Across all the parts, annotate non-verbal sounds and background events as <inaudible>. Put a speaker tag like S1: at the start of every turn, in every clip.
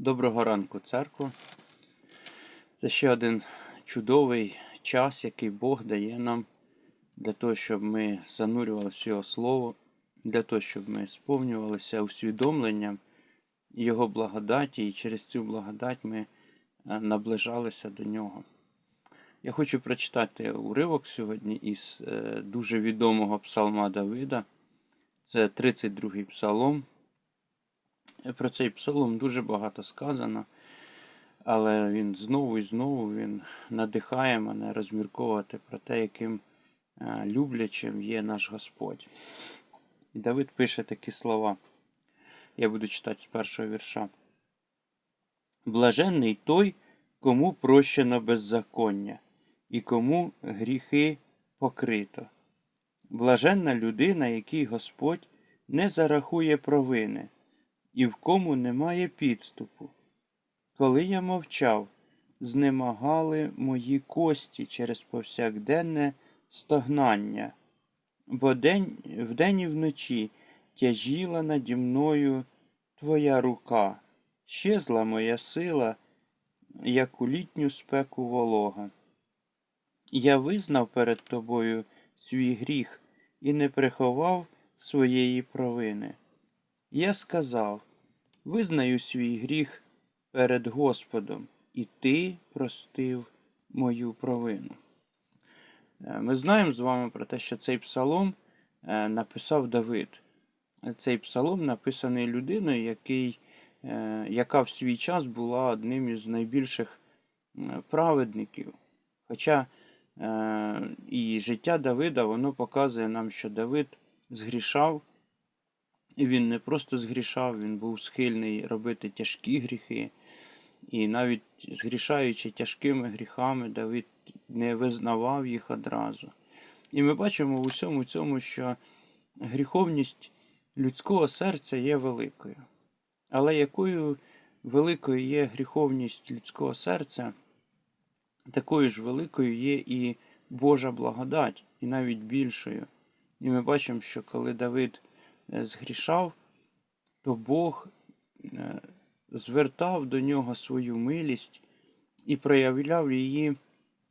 S1: Доброго ранку, церкву. Це ще один чудовий час, який Бог дає нам для того, щоб ми занурювалися в Його Слово, для того, щоб ми сповнювалися усвідомленням Його благодаті, і через цю благодать ми е, наближалися до Нього. Я хочу прочитати уривок сьогодні із е, дуже відомого псалма Давида. Це 32-й псалом. Про цей псалом дуже багато сказано, але він знову і знову він надихає мене розмірковувати про те, яким е, люблячим є наш Господь. І Давид пише такі слова. Я буду читати з першого вірша. Блаженний той, кому прощено беззаконня, і кому гріхи покрито. Блаженна людина, якій Господь не зарахує провини і в кому немає підступу. Коли я мовчав, знемагали мої кості через повсякденне стогнання, бо день, вдень і вночі тяжіла наді мною твоя рука, щезла моя сила, як у літню спеку волога. Я визнав перед тобою свій гріх і не приховав своєї провини. Я сказав: Визнаю свій гріх перед Господом, і ти простив мою провину. Е, Ми знаємо з вами про те, що цей псалом е, написав Давид. Цей псалом написаний людиною, який, е, яка в свій час була одним із найбільших праведників. Хоча і життя Давида воно показує нам, що Давид згрішав. І він не просто згрішав, він був схильний робити тяжкі гріхи. І навіть згрішаючи тяжкими гріхами, Давид не визнавав їх одразу. І ми бачимо в усьому цьому, що гріховність людського серця є великою. Але якою великою є гріховність людського серця, такою ж великою є і Божа благодать, і навіть більшою. І ми бачимо, що коли Давид згрішав, то Бог е, звертав до нього свою милість і проявляв її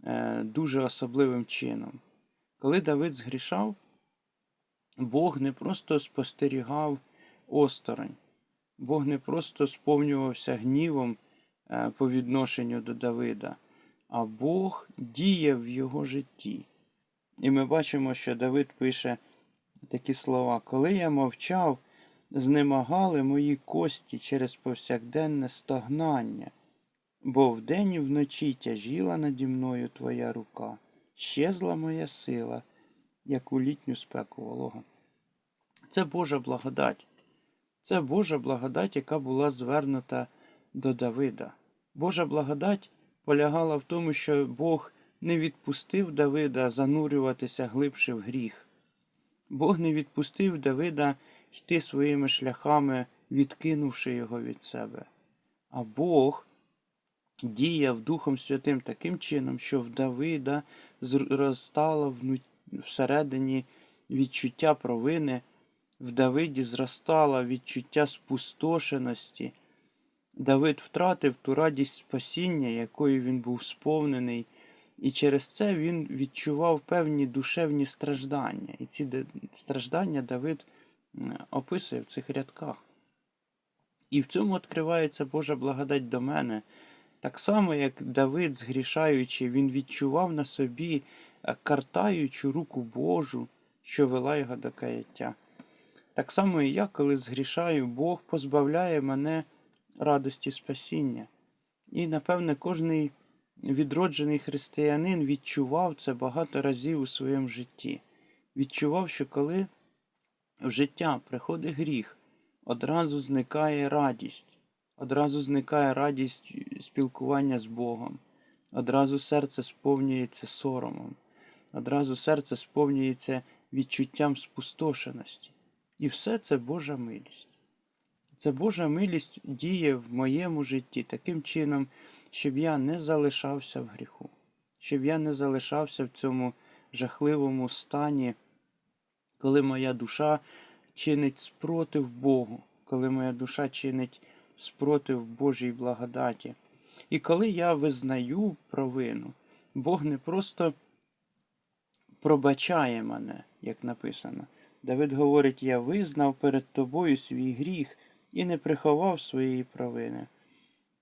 S1: е, дуже особливим чином. Коли Давид згрішав, Бог не просто спостерігав осторонь, Бог не просто сповнювався гнівом е, по відношенню до Давида, а Бог діяв в його житті. І ми бачимо, що Давид пише такі слова. Коли я мовчав, знемагали мої кості через повсякденне стогнання, бо вдень і вночі тяжіла наді мною твоя рука, щезла моя сила, як у літню спеку волога. Це Божа благодать. Це Божа благодать, яка була звернута до Давида. Божа благодать полягала в тому, що Бог не відпустив Давида занурюватися глибше в гріх. Бог не відпустив Давида йти своїми шляхами, відкинувши його від себе. А Бог діяв Духом Святим таким чином, що в Давида зростало всередині відчуття провини, в Давиді зростало відчуття спустошеності. Давид втратив ту радість спасіння, якою він був сповнений. І через це він відчував певні душевні страждання. І ці страждання Давид описує в цих рядках. І в цьому відкривається Божа благодать до мене. Так само, як Давид, згрішаючи, він відчував на собі е, картаючу руку Божу, що вела його до каяття. Так само і я, коли згрішаю, Бог позбавляє мене радості спасіння. І, напевне, кожний відроджений християнин відчував це багато разів у своєму житті. Відчував, що коли в життя приходить гріх, одразу зникає радість, одразу зникає радість спілкування з Богом, одразу серце сповнюється соромом, одразу серце сповнюється відчуттям спустошеності. І все це Божа милість. Це Божа милість діє в моєму житті таким чином, щоб я не залишався в гріху, щоб я не залишався в цьому жахливому стані, коли моя душа чинить спротив Богу, коли моя душа чинить спротив Божій благодаті. І коли я визнаю провину, Бог не просто пробачає мене, як написано. Давид говорить: Я визнав перед тобою свій гріх і не приховав своєї провини.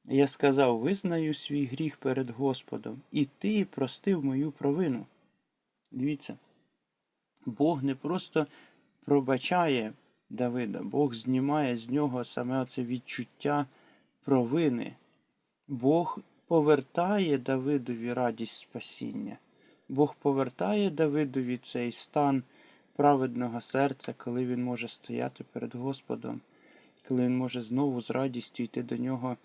S1: Я сказав: Визнаю свій гріх перед Господом, і ти простив мою провину. Дивіться, Бог не просто пробачає Давида, Бог знімає з нього саме оце відчуття провини. Бог повертає Давидові радість спасіння. Бог повертає Давидові цей стан праведного серця, коли він може стояти перед Господом, коли він може знову з радістю йти до нього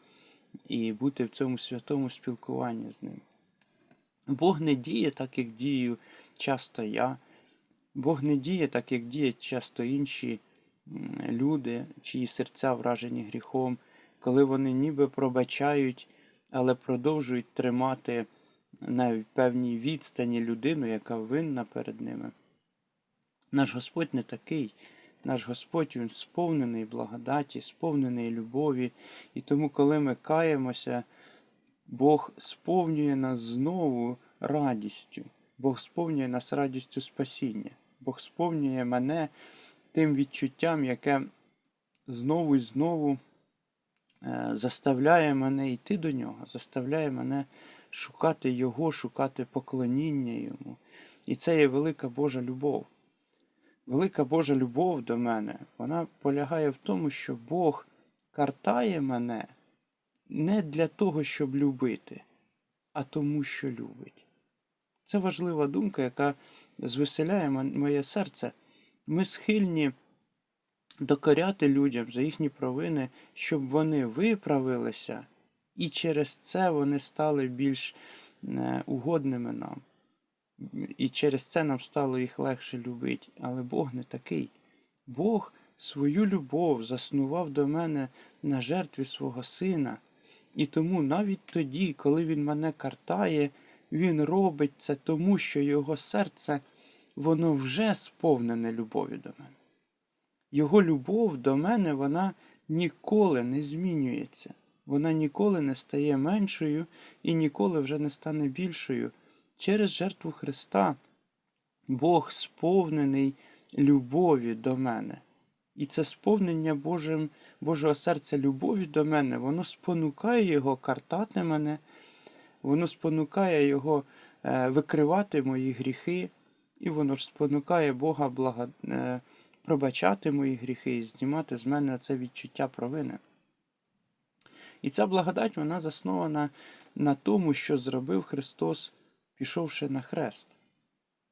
S1: і бути в цьому святому спілкуванні з ним. Бог не діє так, як дію часто я. Бог не діє так, як діють часто інші люди, чиї серця вражені гріхом, коли вони ніби пробачають, але продовжують тримати на певній відстані людину, яка винна перед ними. Наш Господь не такий. Наш Господь Він сповнений благодаті, сповнений любові, і тому, коли ми каємося, Бог сповнює нас знову радістю. Бог сповнює нас радістю спасіння. Бог сповнює мене тим відчуттям, яке знову і знову е, заставляє мене йти до нього, заставляє мене шукати Його, шукати поклоніння Йому. І це є велика Божа любов. Велика Божа любов до мене, вона полягає в тому, що Бог картає мене не для того, щоб любити, а тому, що любить. Це важлива думка, яка звеселяє моє серце. Ми схильні докоряти людям за їхні провини, щоб вони виправилися, і через це вони стали більш е, угодними нам. І через це нам стало їх легше любити. Але Бог не такий. Бог свою любов заснував до мене на жертві свого сина. І тому навіть тоді, коли він мене картає, він робить це тому, що його серце воно вже сповнене любов'ю до мене. Його любов до мене вона ніколи не змінюється. Вона ніколи не стає меншою і ніколи вже не стане більшою. Через жертву Христа Бог сповнений любові до мене. І це сповнення Божим, Божого серця любові до мене, воно спонукає його картати мене, воно спонукає його е, викривати мої гріхи, і воно ж спонукає Бога благо, е, пробачати мої гріхи і знімати з мене це відчуття провини. І ця благодать вона заснована на тому, що зробив Христос, пішовши на хрест.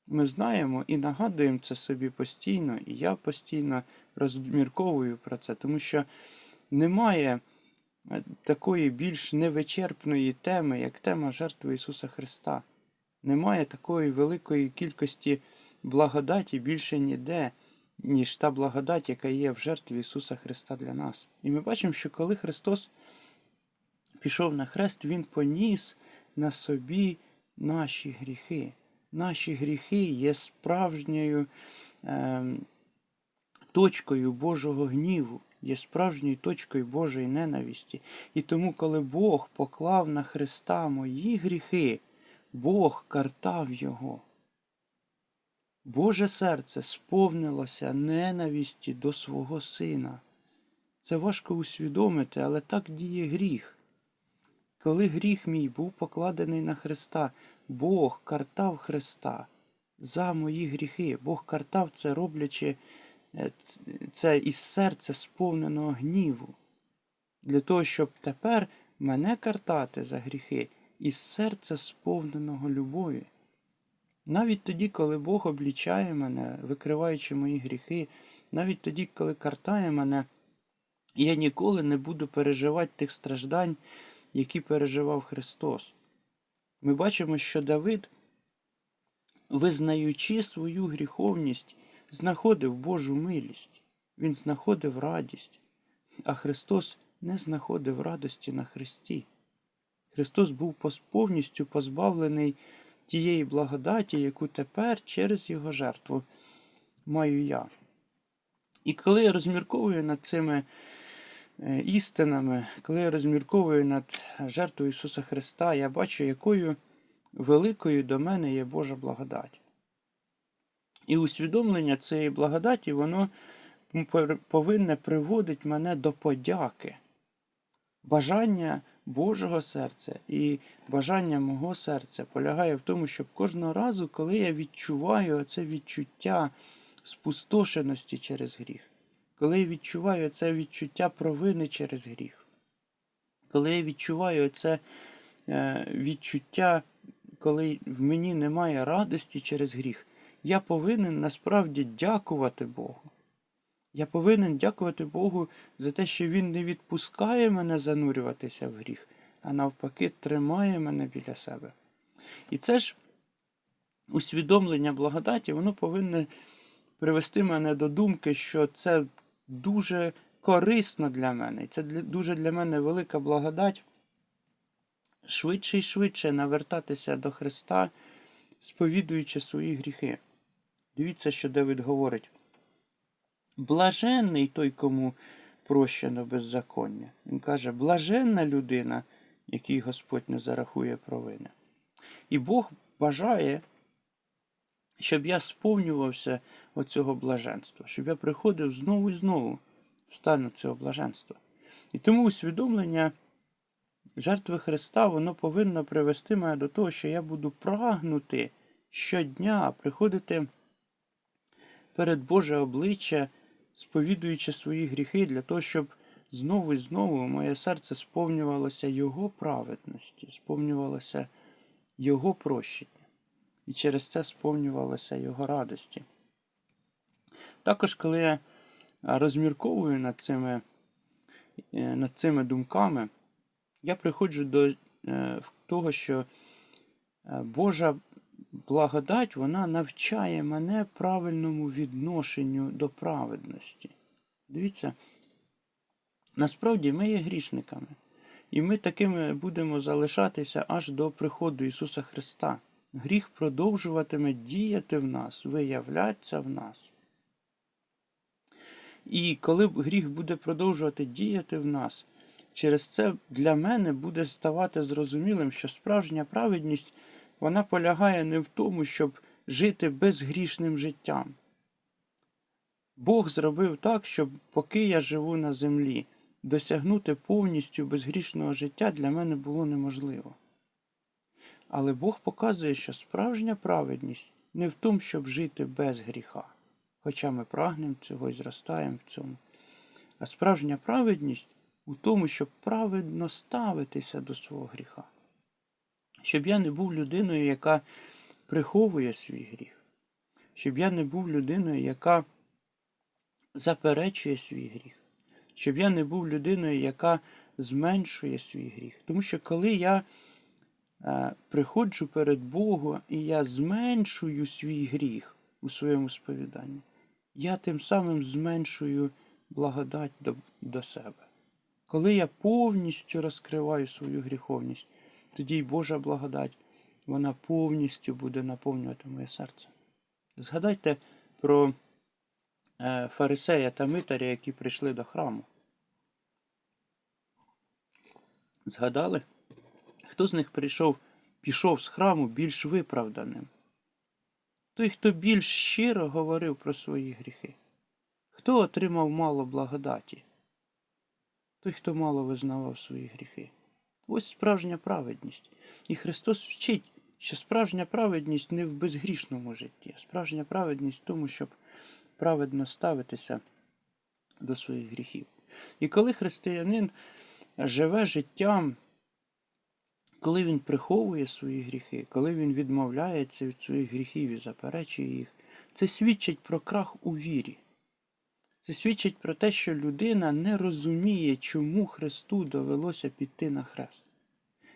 S1: Ми знаємо і нагадуємо це собі постійно, і я постійно розмірковую про це, тому що немає е, такої більш невичерпної теми, як тема жертви Ісуса Христа. Немає такої великої кількості благодаті більше ніде, ніж та благодать, яка є в жертві Ісуса Христа для нас. І ми бачимо, що коли Христос пішов на хрест, Він поніс на собі наші гріхи. Наші гріхи є справжньою е, точкою Божого гніву, є справжньою точкою Божої ненависті. І тому, коли Бог поклав на Христа мої гріхи, Бог картав Його. Боже серце сповнилося ненависті до свого Сина. Це важко усвідомити, але так діє гріх. Коли гріх мій був покладений на Христа, Бог картав Христа за мої гріхи. Бог картав це, роблячи е, це із серця сповненого гніву. Для того, щоб тепер мене картати за гріхи із серця сповненого любові. Навіть тоді, коли Бог облічає мене, викриваючи мої гріхи, навіть тоді, коли картає мене, я ніколи не буду переживати тих страждань, які переживав Христос. Ми бачимо, що Давид, визнаючи свою гріховність, знаходив Божу милість, він знаходив радість, а Христос не знаходив радості на Христі. Христос був повністю позбавлений тієї благодаті, яку тепер через Його жертву маю я. І коли я розмірковую над цими істинами, коли я розмірковую над жертвою Ісуса Христа, я бачу, якою великою до мене є Божа благодать. І усвідомлення цієї благодаті, воно повинне приводити мене до подяки. Бажання Божого серця і бажання мого серця полягає в тому, щоб кожного разу, коли я відчуваю це відчуття спустошеності через гріх, коли я відчуваю це відчуття провини через гріх, коли я відчуваю це е, відчуття, коли в мені немає радості через гріх, я повинен насправді дякувати Богу. Я повинен дякувати Богу за те, що Він не відпускає мене занурюватися в гріх, а навпаки, тримає мене біля себе. І це ж усвідомлення благодаті, воно повинне привести мене до думки, що це дуже корисно для мене. І це дуже для мене велика благодать швидше і швидше навертатися до Христа, сповідуючи свої гріхи. Дивіться, що Давид говорить. Блаженний той, кому прощено беззаконня. Він каже, блаженна людина, якій Господь не зарахує провини. І Бог бажає, щоб я сповнювався оцього блаженства, щоб я приходив знову і знову в стан цього блаженства. І тому усвідомлення жертви Христа, воно повинно привести мене до того, що я буду прагнути щодня приходити перед Боже обличчя, сповідуючи свої гріхи, для того, щоб знову і знову моє серце сповнювалося Його праведності, сповнювалося Його прощення. І через це сповнювалося Його радості. Також, коли я розмірковую над цими, е, над цими думками, я приходжу до е, того, що е, Божа благодать вона навчає мене правильному відношенню до праведності. Дивіться, насправді ми є грішниками, і ми такими будемо залишатися аж до приходу Ісуса Христа. Гріх продовжуватиме діяти в нас, виявлятися в нас. І коли гріх буде продовжувати діяти в нас, через це для мене буде ставати зрозумілим, що справжня праведність вона полягає не в тому, щоб жити безгрішним життям. Бог зробив так, щоб поки я живу на землі, досягнути повністю безгрішного життя для мене було неможливо. Але Бог показує, що справжня праведність не в тому, щоб жити без гріха, хоча ми прагнемо цього і зростаємо в цьому. А справжня праведність у тому, щоб праведно ставитися до свого гріха. Щоб я не був людиною, яка приховує свій гріх, щоб я не був людиною, яка заперечує свій гріх, щоб я не був людиною, яка зменшує свій гріх. Тому що коли я е, приходжу перед Богом і я зменшую свій гріх у своєму сповіданні, я тим самим зменшую благодать до, до себе. Коли я повністю розкриваю свою гріховність, тоді й Божа благодать, вона повністю буде наповнювати моє серце. Згадайте про е, фарисея та митаря, які прийшли до храму. Згадали? Хто з них прийшов, пішов з храму більш виправданим? Той, хто більш щиро говорив про свої гріхи. Хто отримав мало благодаті? Той, хто мало визнавав свої гріхи. Ось справжня праведність. І Христос вчить, що справжня праведність не в безгрішному житті, а справжня праведність в тому, щоб праведно ставитися до своїх гріхів. І коли християнин живе життям, коли він приховує свої гріхи, коли він відмовляється від своїх гріхів і заперечує їх, це свідчить про крах у вірі. Це свідчить про те, що людина не розуміє, чому Христу довелося піти на хрест.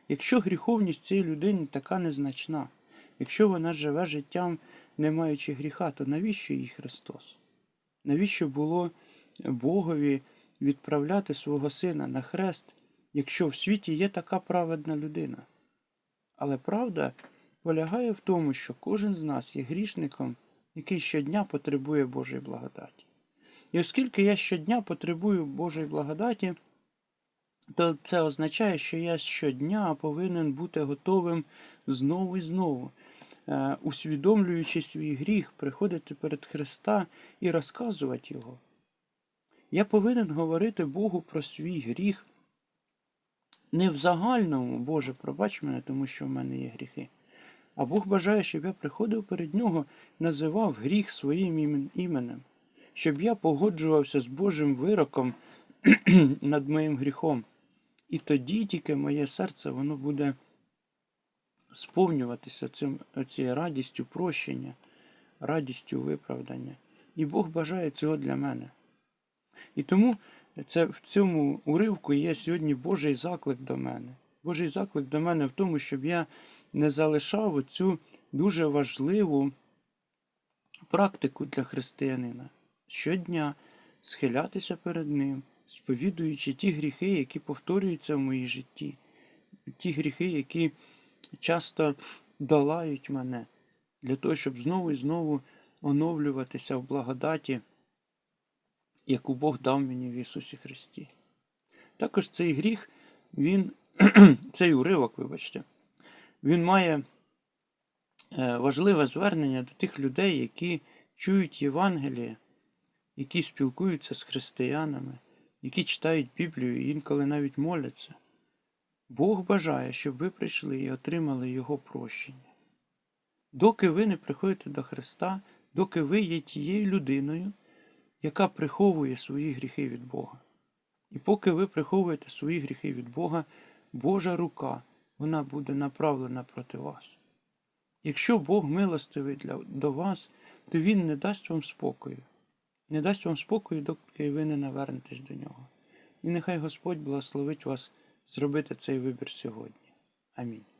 S1: Якщо гріховність цієї людини така незначна, якщо вона живе життям, не маючи гріха, то навіщо їй Христос? Навіщо було Богові відправляти свого сина на хрест, якщо в світі є така праведна людина? Але правда полягає в тому, що кожен з нас є грішником, який щодня потребує Божої благодаті. І оскільки я щодня потребую Божої благодаті, то це означає, що я щодня повинен бути готовим знову і знову, е, усвідомлюючи свій гріх, приходити перед Христа і розказувати Його. Я повинен говорити Богу про свій гріх не в загальному, Боже, пробач мене, тому що в мене є гріхи. А Бог бажає, щоб я приходив перед Нього, називав гріх своїм іменем, щоб я погоджувався з Божим вироком <clears throat> над моїм гріхом. І тоді тільки моє серце воно буде сповнюватися цим, цією радістю прощення, радістю виправдання. І Бог бажає цього для мене. І тому це в цьому уривку є сьогодні Божий заклик до мене. Божий заклик до мене в тому, щоб я не залишав оцю дуже важливу практику для християнина щодня схилятися перед Ним, сповідуючи ті гріхи, які повторюються в моїй житті, ті гріхи, які часто долають мене, для того, щоб знову і знову оновлюватися в благодаті, яку Бог дав мені в Ісусі Христі. Також цей гріх, він, <clears throat> цей уривок, вибачте, він має е, важливе звернення до тих людей, які чують Євангеліє, які спілкуються з християнами, які читають Біблію і інколи навіть моляться. Бог бажає, щоб ви прийшли і отримали Його прощення. Доки ви не приходите до Христа, доки ви є тією людиною, яка приховує свої гріхи від Бога. І поки ви приховуєте свої гріхи від Бога, Божа рука, вона буде направлена проти вас. Якщо Бог милостивий для, до вас, то Він не дасть вам спокою. Не дасть вам спокою, доки ви не навернетесь до нього. І нехай Господь благословить вас зробити цей вибір сьогодні. Амінь.